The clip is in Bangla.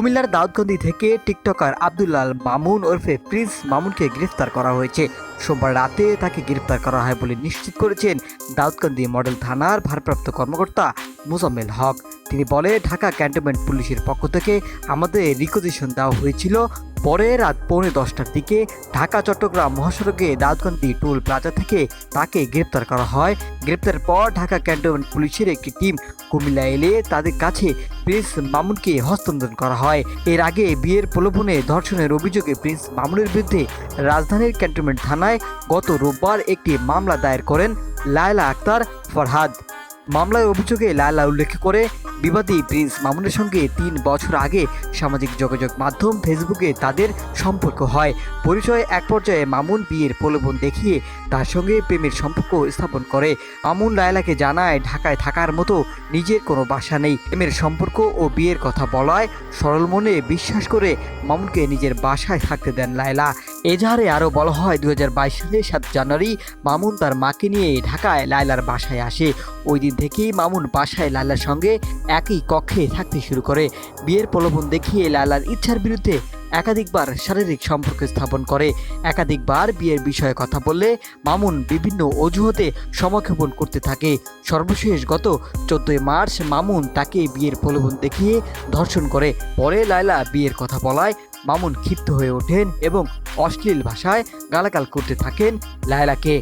কুমিল্লার দাউদকান্দি থেকে টিকটকার আবদুল্লাল মামুন ওরফে প্রিন্স মামুনকে গ্রেফতার করা হয়েছে। সোমবার রাতে তাকে গ্রেফতার করা হয় বলে নিশ্চিত করেছেন দাউদকান্দি মডেল থানার ভারপ্রাপ্ত কর্মকর্তা মুজাম্মেল হক। তিনি বলে ঢাকা ক্যান্টনমেন্ট পুলিশের পক্ষ থেকে আমাদের রিকোজিশন দেওয়া হয়েছিল পরে রাত পৌনে দশটার দিকে ঢাকা, চট্টগ্রাম মহাসড়কে দাউদকান্দি টোল প্লাজা থেকে তাকে গ্রেপ্তার করা হয়। গ্রেপ্তারের পর ঢাকা ক্যান্টনমেন্ট পুলিশের একটি টিম কুমিল্লা এলে তাদের কাছে প্রিন্স মামুনকে হস্তান্তর করা হয়। এর আগে বিয়ের প্রলোভনে ধর্ষণের অভিযোগে প্রিন্স মামুনের বিরুদ্ধে রাজধানীর ক্যান্টনমেন্ট থানায় গত রোববার একটি মামলা দায়ের করেন লায়লা আক্তার ফরহাদ। মামলার অভিযোগে লায়লা উল্লেখ করে বিবাদী প্রিন্স মামুনের সঙ্গে তিন বছর আগে সামাজিক যোগাযোগ মাধ্যম ফেসবুকে তাদের সম্পর্ক হয়। পরিচয়ে এক পর্যায়ে মামুন বিয়ের প্রলোভন দেখিয়ে তার সঙ্গে প্রেমের সম্পর্ক স্থাপন করে। মামুন লায়লাকে জানায়, ঢাকায় থাকার মতো নিজের কোনো বাসা নেই। প্রেমের সম্পর্ক ও বিয়ের কথা বলায় সরল মনে বিশ্বাস করে মামুনকে নিজের বাসায় থাকতে দেন লায়লা। এজাহারে আরও বলা হয় দু হাজার বাইশ সালে সাত জানুয়ারি মামুন তার মাকে নিয়ে ঢাকায় লায়লার বাসায় আসে। ওই দিন থেকেই মামুন বাসায় লায়লার সঙ্গে একই কক্ষে থাকতে শুরু করে। বিয়ের প্রলোভন দেখিয়ে লায়লার ইচ্ছার বিরুদ্ধে একাধিকবার শারীরিক সম্পর্ক স্থাপন করে। একাধিকবার বিয়ের বিষয়ে কথা বললে মামুন বিভিন্ন অজুহাতে সমক্ষেপণ করতে থাকে। সর্বশেষ গত চোদ্দই মার্চ মামুন তাকে বিয়ের প্রলোভন দেখিয়ে ধর্ষণ করে। পরে লায়লা বিয়ের কথা বলায় মামুন ক্ষিপ্ত হয়ে ওঠেন এবং অশ্লীল ভাষায় গালাগাল করতে থাকেন লায়লাকে